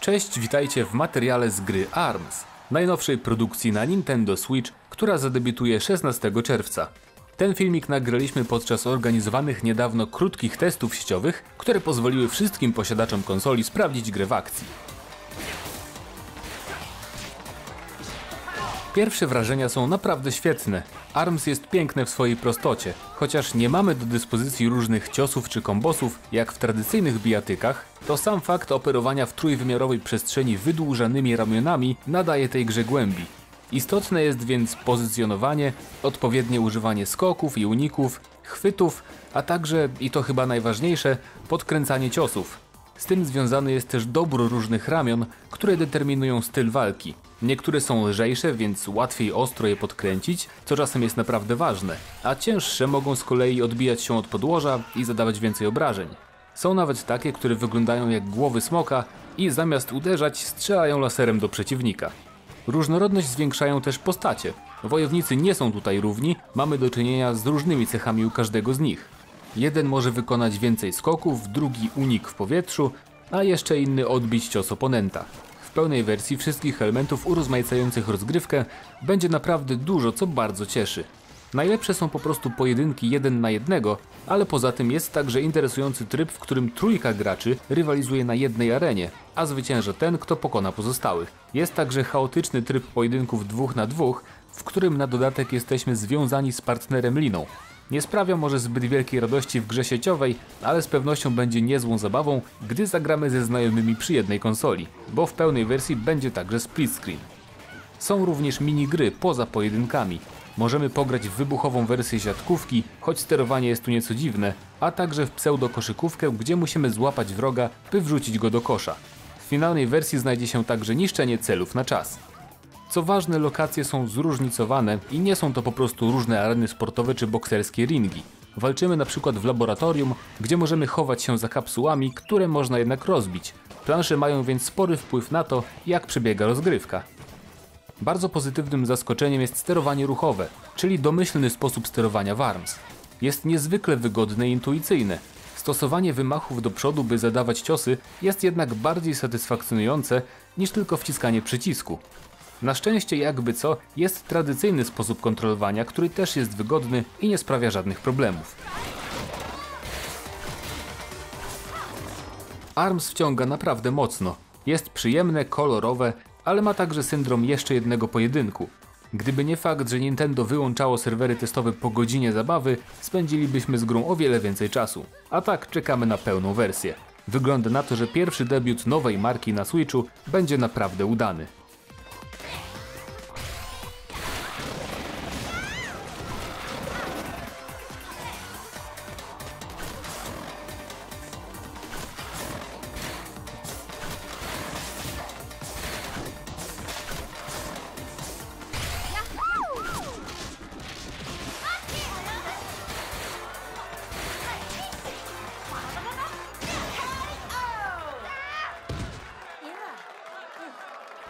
Cześć, witajcie w materiale z gry ARMS, najnowszej produkcji na Nintendo Switch, która zadebiutuje 16 czerwca. Ten filmik nagraliśmy podczas organizowanych niedawno krótkich testów sieciowych, które pozwoliły wszystkim posiadaczom konsoli sprawdzić grę w akcji. Pierwsze wrażenia są naprawdę świetne. ARMS jest piękne w swojej prostocie. Chociaż nie mamy do dyspozycji różnych ciosów czy kombosów, jak w tradycyjnych bijatykach, to sam fakt operowania w trójwymiarowej przestrzeni wydłużanymi ramionami nadaje tej grze głębi. Istotne jest więc pozycjonowanie, odpowiednie używanie skoków i uników, chwytów, a także, i to chyba najważniejsze, podkręcanie ciosów. Z tym związany jest też dobór różnych ramion, które determinują styl walki. Niektóre są lżejsze, więc łatwiej ostro je podkręcić, co czasem jest naprawdę ważne, a cięższe mogą z kolei odbijać się od podłoża i zadawać więcej obrażeń. Są nawet takie, które wyglądają jak głowy smoka i zamiast uderzać strzelają laserem do przeciwnika. Różnorodność zwiększają też postacie. Wojownicy nie są tutaj równi, mamy do czynienia z różnymi cechami u każdego z nich. Jeden może wykonać więcej skoków, drugi unik w powietrzu, a jeszcze inny odbić cios oponenta. W pełnej wersji wszystkich elementów urozmaicających rozgrywkę będzie naprawdę dużo, co bardzo cieszy. Najlepsze są po prostu pojedynki jeden na jednego, ale poza tym jest także interesujący tryb, w którym trójka graczy rywalizuje na jednej arenie, a zwycięża ten, kto pokona pozostałych. Jest także chaotyczny tryb pojedynków dwóch na dwóch, w którym na dodatek jesteśmy związani z partnerem liną. Nie sprawia może zbyt wielkiej radości w grze sieciowej, ale z pewnością będzie niezłą zabawą, gdy zagramy ze znajomymi przy jednej konsoli, bo w pełnej wersji będzie także split screen. Są również minigry poza pojedynkami. Możemy pograć w wybuchową wersję siatkówki, choć sterowanie jest tu nieco dziwne, a także w pseudo-koszykówkę, gdzie musimy złapać wroga, by wrzucić go do kosza. W finalnej wersji znajdzie się także niszczenie celów na czas. Co ważne, lokacje są zróżnicowane i nie są to po prostu różne areny sportowe czy bokserskie ringi. Walczymy na przykład w laboratorium, gdzie możemy chować się za kapsułami, które można jednak rozbić. Plansze mają więc spory wpływ na to, jak przebiega rozgrywka. Bardzo pozytywnym zaskoczeniem jest sterowanie ruchowe, czyli domyślny sposób sterowania w ARMS. Jest niezwykle wygodne i intuicyjne. Stosowanie wymachów do przodu, by zadawać ciosy, jest jednak bardziej satysfakcjonujące niż tylko wciskanie przycisku. Na szczęście, jakby co, jest tradycyjny sposób kontrolowania, który też jest wygodny i nie sprawia żadnych problemów. ARMS wciąga naprawdę mocno. Jest przyjemne, kolorowe, ale ma także syndrom jeszcze jednego pojedynku. Gdyby nie fakt, że Nintendo wyłączało serwery testowe po godzinie zabawy, spędzilibyśmy z grą o wiele więcej czasu. A tak czekamy na pełną wersję. Wygląda na to, że pierwszy debiut nowej marki na Switchu będzie naprawdę udany.